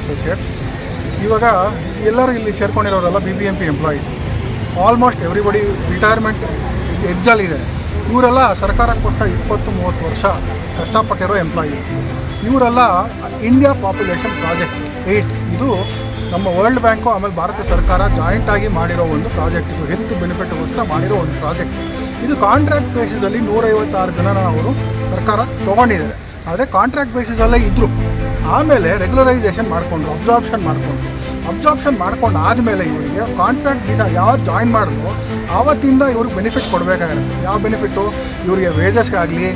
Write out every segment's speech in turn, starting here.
Associate ಇವಾಗ ಎಲ್ಲರೂ ಇಲ್ಲಿ ಸೇರ್ಕೊಂಡಿರೋರೆಲ್ಲ B B M P employees almost everybody retirement ಎಡ್ಜಲ್ಲಿದೆ ಇವರೆಲ್ಲ ಸರ್ಕಾರ ಕೊಟ್ಟ ಇಪ್ಪತ್ತು ಮೂವತ್ತು ವರ್ಷ ಕಷ್ಟಪಟ್ಟಿರೋ ಎಂಪ್ಲಾಯೀಸ್ ಇವರೆಲ್ಲ ಇಂಡಿಯಾ ಪಾಪ್ಯುಲೇಷನ್ ಪ್ರಾಜೆಕ್ಟ್ ಏಯ್ಟ್ ಇದು ನಮ್ಮ ವರ್ಲ್ಡ್ ಬ್ಯಾಂಕು ಆಮೇಲೆ ಭಾರತ ಸರ್ಕಾರ ಜಾಯಿಂಟ್ ಆಗಿ ಮಾಡಿರೋ ಒಂದು ಪ್ರಾಜೆಕ್ಟ್ ಇದು ಹೆಲ್ತ್ ಬೆನಿಫಿಟ್ಗೋಸ್ಕರ ಮಾಡಿರೋ ಒಂದು ಪ್ರಾಜೆಕ್ಟ್ ಇದು ಕಾಂಟ್ರಾಕ್ಟ್ ಬೇಸಿಸಲ್ಲಿ ನೂರೈವತ್ತಾರು ಜನನ ಅವರು ಸರ್ಕಾರ ತೊಗೊಂಡಿದ್ದಾರೆ. ಆದರೆ ಕಾಂಟ್ರಾಕ್ಟ್ ಬೇಸಿಸಲ್ಲೇ ಇದ್ದರು ಆಮೇಲೆ ರೆಗ್ಯುಲರೈಸೇಷನ್ ಮಾಡಿಕೊಂಡು ಅಬ್ಸಾರ್ಪ್ಷನ್ ಮಾಡಿಕೊಂಡು ಅಬ್ಸಾರ್ಪ್ಷನ್ ಮಾಡ್ಕೊಂಡು ಆದಮೇಲೆ ಇವರಿಗೆ ಕಾಂಟ್ರಾಕ್ಟ್ ದಿನ ಯಾವ್ದು ಜಾಯಿನ್ ಮಾಡಿದ್ರು, ಆವತ್ತಿಂದ ಇವ್ರಿಗೆ ಬೆನಿಫಿಟ್ ಕೊಡಬೇಕಾಗಿರುತ್ತೆ ಯಾವ ಬೆನಿಫಿಟ್ಟು ಇವರಿಗೆ ವೇಜಸ್ಗಾಗಲಿ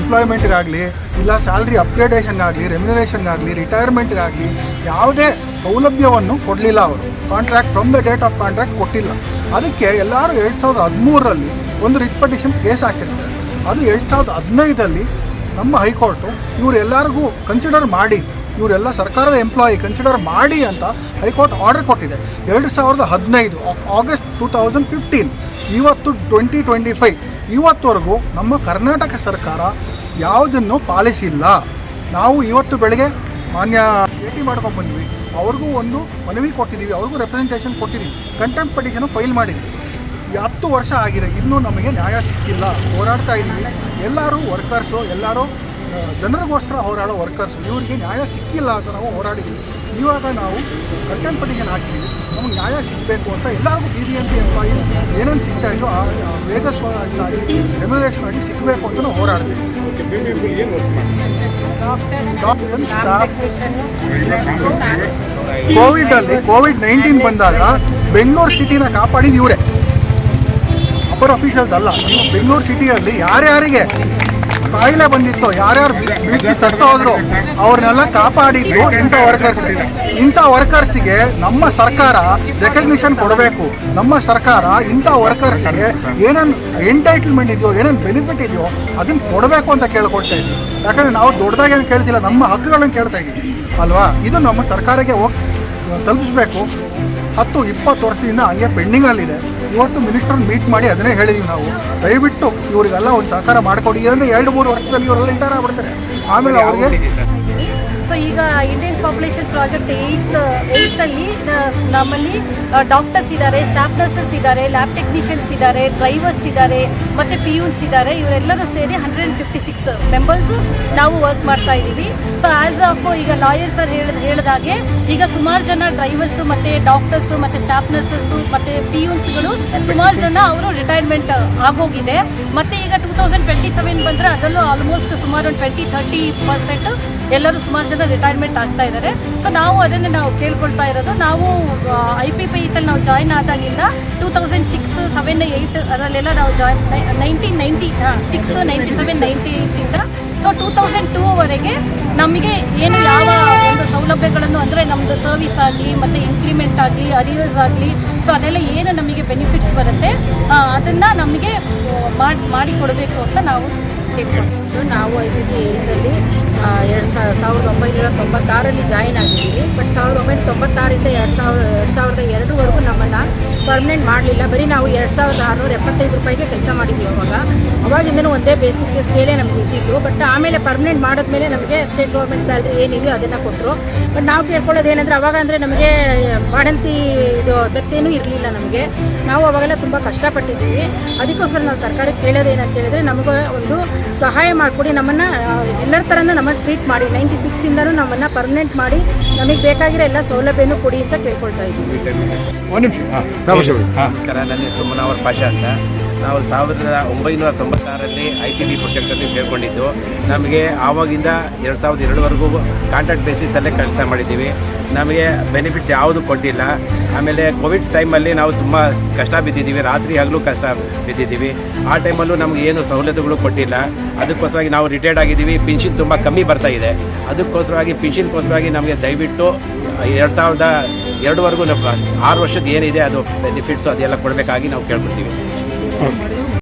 ಎಂಪ್ಲಾಯ್ಮೆಂಟ್ಗಾಗಲಿ ಇಲ್ಲ ಸ್ಯಾಲ್ರಿ ಅಪ್ಗ್ರೇಡೇಷನ್ಗಾಗಲಿ ರೆಮ್ಯುನರೇಷನ್ಗಾಗಲಿ ರಿಟೈರ್ಮೆಂಟ್ಗಾಗಲಿ ಯಾವುದೇ ಸೌಲಭ್ಯವನ್ನು ಕೊಡಲಿಲ್ಲ ಅವರು. Contract from the date of contract ಕೊಟ್ಟಿಲ್ಲ. ಅದಕ್ಕೆ ಎಲ್ಲರೂ ಎರಡು ಸಾವಿರದ ಹದಿಮೂರರಲ್ಲಿ ಒಂದು ರಿಟ್ ಪಟಿಷನ್ ಕೇಸ್ ಹಾಕಿರ್ತಾರೆ. ಅದು ಎರಡು ಸಾವಿರದ ಹದಿನೈದಲ್ಲಿ ನಮ್ಮ ಹೈಕೋರ್ಟು ಇವರೆಲ್ಲರಿಗೂ ಕನ್ಸಿಡರ್ ಮಾಡಿ, ಇವರೆಲ್ಲ ಸರ್ಕಾರದ ಎಂಪ್ಲಾಯಿ ಕನ್ಸಿಡರ್ ಮಾಡಿ ಅಂತ ಹೈಕೋರ್ಟ್ ಆರ್ಡರ್ ಕೊಟ್ಟಿದೆ. ಎರಡು ಸಾವಿರದ ಹದಿನೈದು ಆಗಸ್ಟ್ ಟೂ ತೌಸಂಡ್ ಫಿಫ್ಟೀನ್ ಇವತ್ತು ಟ್ವೆಂಟಿ ಟ್ವೆಂಟಿ ಫೈವ್ ಇವತ್ತವರೆಗೂ ನಮ್ಮ ಕರ್ನಾಟಕ ಸರ್ಕಾರ ಯಾವುದನ್ನು ಪಾಲಿಸಿಲ್ಲ ನಾವು ಇವತ್ತು ಬೆಳಗ್ಗೆ ಮಾನ್ಯ ಭೇಟಿ ಮಾಡ್ಕೊಂಡು ಬಂದ್ವಿ. ಅವ್ರಿಗೂ ಒಂದು ಮನವಿ ಕೊಟ್ಟಿದ್ದೀವಿ, ಅವ್ರಿಗೂ ರೆಪ್ರೆಸೆಂಟೇಷನ್ ಕೊಟ್ಟಿದ್ದೀವಿ. ಕಂಟೆಂಟ್ ಪಟಿಷನು ಫೈಲ್ ಮಾಡಿದ್ವಿ. ಹತ್ತು ವರ್ಷ ಆಗಿದೆ ಇನ್ನೂ ನಮಗೆ ನ್ಯಾಯ ಸಿಕ್ಕಿಲ್ಲ. ಹೋರಾಡ್ತಾ ಇದ್ದೀವಿ. ಎಲ್ಲರೂ ವರ್ಕರ್ಸು ಎಲ್ಲರೂ ಜನರಿಗೋಸ್ಕರ ಹೋರಾಡೋ ವರ್ಕರ್ಸು ಇವರಿಗೆ ನ್ಯಾಯ ಸಿಕ್ಕಿಲ್ಲ ಅಂತ ನಾವು ಹೋರಾಡಿದ್ದೀವಿ. ಇವಾಗ ನಾವು ಕಂಟೆಂಟ್ ಪಟಿಷನ್ ಹಾಕಿದ್ದೀವಿ. ನಮಗೆ ನ್ಯಾಯ ಸಿಗಬೇಕು ಅಂತ ಎಲ್ಲರಿಗೂ B B M P employee ಏನೇನು ಸಿಗ್ತಾ ಇದೆಯೋ ಆ ವೇಜಸ್ ಆಗಿ ರೆಮ್ಯುನೇಷನ್ ಆಗಿ ಸಿಗಬೇಕು ಅಂತ ನಾವು ಹೋರಾಡ್ತೀವಿ. ಕೋವಿಡಲ್ಲಿ ಕೋವಿಡ್ ನೈನ್ಟೀನ್ ಬಂದಾಗ ಬೆಂಗಳೂರು ಸಿಟಿನ ಕಾಪಾಡಿದ ಇವರೇ. ಅಪರ್ ಅಫಿಷಿಯಲ್ಸ್ ಅಲ್ಲ ಬೆಂಗಳೂರು ಸಿಟಿಯಲ್ಲಿ ಯಾರ್ಯಾರಿಗೆ ಕಾಯಿಲೆ ಬಂದಿತ್ತು, ಯಾರ್ಯಾರು ಬಿಟ್ಟು ಸತ್ತೋದ್ರು ಅವ್ರನ್ನೆಲ್ಲ ಕಾಪಾಡಿದ್ದು ಇಂಥ ವರ್ಕರ್ಸ್ ಇಂಥ ವರ್ಕರ್ಸಿಗೆ ನಮ್ಮ ಸರ್ಕಾರ ರೆಕಗ್ನಿಷನ್ ಕೊಡಬೇಕು. ನಮ್ಮ ಸರ್ಕಾರ ಇಂಥ ವರ್ಕರ್ಸ್ಗೆ ಏನೇನು ಎಂಟೈಟ್ಲ್ಮೆಂಟ್ ಇದೆಯೋ, ಏನೇನು ಬೆನಿಫಿಟ್ ಇದೆಯೋ ಅದನ್ನು ಕೊಡಬೇಕು ಅಂತ ಕೇಳ್ಕೊಡ್ತಾ ಇದ್ವಿ. ಯಾಕಂದರೆ ನಾವು ದೊಡ್ಡದಾಗೇನು ಕೇಳ್ತಿಲ್ಲ, ನಮ್ಮ ಹಕ್ಕುಗಳನ್ನು ಕೇಳ್ತಾ ಇದ್ದೀವಿ. ಅಲ್ವಾ? ಇದು ನಮ್ಮ ಸರ್ಕಾರಕ್ಕೆ ಹೋಗಿ ತಲುಪಿಸ್ಬೇಕು. ಹತ್ತು ಇಪ್ಪತ್ತು ವರ್ಷದಿಂದ ಹಂಗೆ ಪೆಂಡಿಂಗಲ್ಲಿದೆ ಇವತ್ತು ಮಿನಿಸ್ಟರ್ ಮೀಟ್ ಮಾಡಿ ಅದನ್ನೇ ಹೇಳಿದೀವಿ ನಾವು. ದಯವಿಟ್ಟು ಇವರಿಗೆಲ್ಲ ಒಂದು ಸಹಕಾರ ಮಾಡಿಕೊಡಿ. ಅಂದ್ರೆ ಎರಡು ಮೂರು ವರ್ಷದಲ್ಲಿ ಇವರೆಲ್ಲ ರಿಟೈರ್ ಆಗ್ಬಿಡ್ತಾರೆ. ಆಮೇಲೆ ಅವ್ರಿಗೆ ಸೊ ಈಗ ಇಂಡಿಯನ್ ಪಾಪ್ಯುಲೇಷನ್ ಪ್ರಾಜೆಕ್ಟ್ ಏಯ್ತ್ ಏಯ್ತಲ್ಲಿ ನಮ್ಮಲ್ಲಿ ಡಾಕ್ಟರ್ಸ್ ಇದ್ದಾರೆ ಸ್ಟಾಫ್ ನರ್ಸಸ್ ಇದ್ದಾರೆ ಲ್ಯಾಬ್ ಟೆಕ್ನಿಷಿಯನ್ಸ್ ಇದ್ದಾರೆ ಡ್ರೈವರ್ಸ್ ಇದ್ದಾರೆ ಮತ್ತು ಪಿ ಯುನ್ಸ್ ಇದ್ದಾರೆ ಇವರೆಲ್ಲರೂ ಸೇರಿ hundred and fifty six members ನಾವು ವರ್ಕ್ ಮಾಡ್ತಾ ಇದ್ದೀವಿ. ಸೊ ಆ್ಯಸ್ ಆಫ್ ಈಗ ಲಾಯರ್ ಸರ್ ಹೇಳಿದ ಹೇಳಿದಾಗೆ ಈಗ ಸುಮಾರು ಜನ ಡ್ರೈವರ್ಸು ಮತ್ತು ಡಾಕ್ಟರ್ಸು ಮತ್ತು ಸ್ಟಾಫ್ ನರ್ಸಸ್ಸು ಮತ್ತು ಪಿ ಯುನ್ಸ್ಗಳು ಸುಮಾರು ಜನ ಅವರು ರಿಟೈರ್ಮೆಂಟ್ ಆಗೋಗಿದೆ. ಮತ್ತು ಈಗ ಟೂ ತೌಸಂಡ್ ಟ್ವೆಂಟಿ ಸೆವೆನ್ ಬಂದರೆ ಅದರಲ್ಲೂ ಆಲ್ಮೋಸ್ಟ್ ಸುಮಾರು ಒಂದು ಟ್ವೆಂಟಿ ಥರ್ಟಿ ಪರ್ಸೆಂಟ್ ಎಲ್ಲರೂ ಸುಮಾರು ಜನ ರಿಟೈರ್ಮೆಂಟ್ ಆಗ್ತಾ ಇದ್ದಾರೆ ಸೊ ನಾವು ಅದನ್ನು ನಾವು ಕೇಳ್ಕೊಳ್ತಾ ಇರೋದು. ನಾವು ಐ ಪಿ ಪಿ ಇತಲ್ಲಿ ನಾವು join ಆದಾಗಿಂದ two thousand six seven eight ಅದರಲ್ಲೆಲ್ಲ ನಾವು join nineteen ninety six ninety seven ninety ಏಯ್ಟಿಂದ ಸೊ ಟೂ ತೌಸಂಡ್ ಟೂವರೆಗೆ ನಮಗೆ ಏನು ಯಾವ ಒಂದು ಸೌಲಭ್ಯಗಳನ್ನು ಅಂದರೆ ನಮ್ಮದು ಸರ್ವಿಸ್ ಆಗಲಿ, ಮತ್ತು ಇಂಪ್ಲಿಮೆಂಟ್ ಆಗಲಿ ಅರಿಯರ್ಸ್ ಆಗಲಿ ಸೊ ಅದೆಲ್ಲ ಏನು ನಮಗೆ ಬೆನಿಫಿಟ್ಸ್ ಬರುತ್ತೆ ಅದನ್ನು ನಮಗೆ ಮಾಡಿ, ಮಾಡಿಕೊಡಬೇಕು ಅಂತ ನಾವು ಕೇಳ್ಕೊಳ್ತೀವಿ. ನಾವು ಐ ಪಿ ಏಯ್ದಲ್ಲಿ ಎರಡು ಸಾವಿರದ ಒಂಬೈನೂರ ತೊಂಬತ್ತಾರಲ್ಲಿ ಜಾಯಿನ್ ಆಗಿದ್ದೀವಿ. ಬಟ್ ಸಾವಿರದ ಒಂಬೈನೂರ ತೊಂಬತ್ತಾರಿಂದ ಎರಡು ಸಾವಿರ, ಎರಡು ಸಾವಿರದ ಎರಡರವರೆಗೂ ನಮ್ಮನ್ನು ಪರ್ಮನೆಂಟ್ ಮಾಡಲಿಲ್ಲ. ಬರೀ ನಾವು ಎರಡು ಸಾವಿರದ ಆರುನೂರ ಎಪ್ಪತ್ತೈದು ರೂಪಾಯಿಗೆ ಕೆಲಸ ಮಾಡಿದ್ವಿ ಅವಾಗ. ಅವಾಗಿಂದನೂ ಒಂದೇ ಬೇಸಿಕ್ ಸ್ಕೇಲೇ ನಮಗೆ ಇದ್ದಿದ್ದು. ಬಟ್ ಆಮೇಲೆ ಪರ್ಮನೆಂಟ್ ಮಾಡಿದ್ಮೇಲೆ ನಮಗೆ ಸ್ಟೇಟ್ ಗೌರ್ಮೆಂಟ್ ಸ್ಯಾಲ್ರಿ ಏನಿದೆಯೋ ಅದನ್ನು ಕೊಟ್ಟರು ಬಟ್ ನಾವು ಕೇಳ್ಕೊಳ್ಳೋದು ಏನಂದರೆ ಅವಾಗ ಅಂದರೆ ನಮಗೆ ಬಾಣಂತಿ ಇದು ಬೆತ್ತೇನೂ ಇರಲಿಲ್ಲ ನಮಗೆ. ನಾವು ಅವಾಗೆಲ್ಲ ತುಂಬ ಕಷ್ಟಪಟ್ಟಿದ್ದೀವಿ. ಅದಕ್ಕೋಸ್ಕರ ನಾವು ಸರ್ಕಾರಕ್ಕೆ ಕೇಳೋದು ಏನಂತ ಹೇಳಿದ್ರೆ ನಮಗೆ ಒಂದು ಸಹಾಯ ಮಾಡಿಕೊಡಿ ನಮ್ಮನ್ನು ಎಲ್ಲರ ಥರನೂ ನಮ್ಮನ್ನು ಟ್ರೀಟ್ ಮಾಡಿ ನೈಂಟಿ ಸಿಕ್ಸಿಂದನೂ ನಮ್ಮನ್ನು ಪರ್ಮನೆಂಟ್ ಮಾಡಿ ನಮಗೆ ಬೇಕಾಗಿರೋ ಎಲ್ಲ ಸೌಲಭ್ಯನೂ ಕೊಡಿ ಅಂತ ಕೇಳ್ಕೊಳ್ತಾ ಇದ್ದೀವಿ. ನಮಸ್ಕಾರ. ನನ್ನ ಹೆಸರು ಮುನಾವರ್ ಪಾಷಾ ಅಂತ. ನಾವು ಸಾವಿರದ ಒಂಬೈನೂರ ತೊಂಬತ್ತಾರರಲ್ಲಿ ಐ ಟಿ ಬಿ ಪ್ರೊಜೆಕ್ಟಲ್ಲಿ ಸೇರಿಕೊಂಡಿದ್ದು. ನಮಗೆ ಆವಾಗಿಂದ ಎರಡು ಸಾವಿರದ ಎರಡವರೆಗೂ ಕಾಂಟ್ರಾಕ್ಟ್ ಬೇಸಿಸಲ್ಲೇ ಕೆಲಸ ಮಾಡಿದ್ದೀವಿ. ನಮಗೆ ಬೆನಿಫಿಟ್ಸ್ ಯಾವುದು ಕೊಟ್ಟಿಲ್ಲ. ಆಮೇಲೆ ಕೋವಿಡ್ಸ್ ಟೈಮಲ್ಲಿ ನಾವು ತುಂಬ ಕಷ್ಟ ಬಿದ್ದಿದ್ದೀವಿ. ರಾತ್ರಿ ಹಗಲು ಕಷ್ಟ ಬಿದ್ದಿದ್ದೀವಿ. ಆ ಟೈಮಲ್ಲೂ ನಮಗೆ ಏನು ಸವಲತ್ತುಗಳು ಕೊಟ್ಟಿಲ್ಲ. ಅದಕ್ಕೋಸ್ಕರವಾಗಿ ನಾವು ರಿಟೈರ್ಡ್ ಆಗಿದ್ದೀವಿ. ಪಿನ್ಷನ್ ತುಂಬ ಕಮ್ಮಿ ಬರ್ತಾ ಇದೆ. ಅದಕ್ಕೋಸ್ಕರವಾಗಿ ಪಿನ್ಷನ್ಗೋಸ್ಕರವಾಗಿ ನಮಗೆ ದಯವಿಟ್ಟು ಎರಡು ಸಾವಿರದ ಎರಡುವರೆಗೂ ನಮ್ಮ ಆರು ವರ್ಷದ ಏನಿದೆ, ಅದು ಬೆನಿಫಿಟ್ಸು ಅದೆಲ್ಲ ಕೊಡಬೇಕಾಗಿ ನಾವು ಕೇಳ್ಕೊತೀವಿ 嗯。